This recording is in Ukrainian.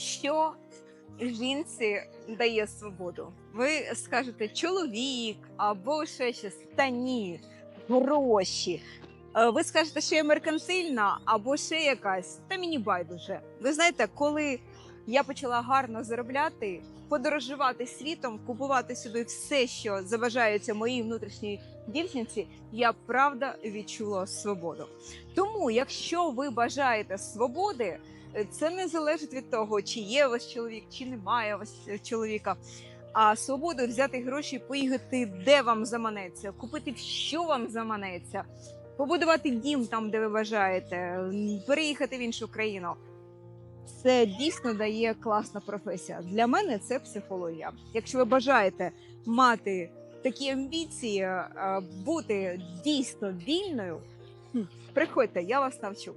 що жінці дає свободу? Ви скажете чоловік або ще щось. Та ні, гроші. Е, Ви скажете, що я меркантильна або ще якась. Та мені байдуже. Ви знаєте, коли я почала гарно заробляти, подорожувати світом, купувати собі все, що забажається моїй внутрішній дівчинці, я правда відчула свободу. Тому, якщо ви бажаєте свободи, е, це не залежить від того, чи є у вас чоловік, чи немає у вас е, чоловіка. А свободу взяти гроші, поїхати, де вам заманеться, купити, що вам заманеться, побудувати дім там, де ви бажаєте, переїхати в іншу країну. Це дійсно дає класна професія. Для мене це психологія. Якщо ви бажаєте мати такі амбіції, е, бути дійсно вільною, приходьте, я вас навчу.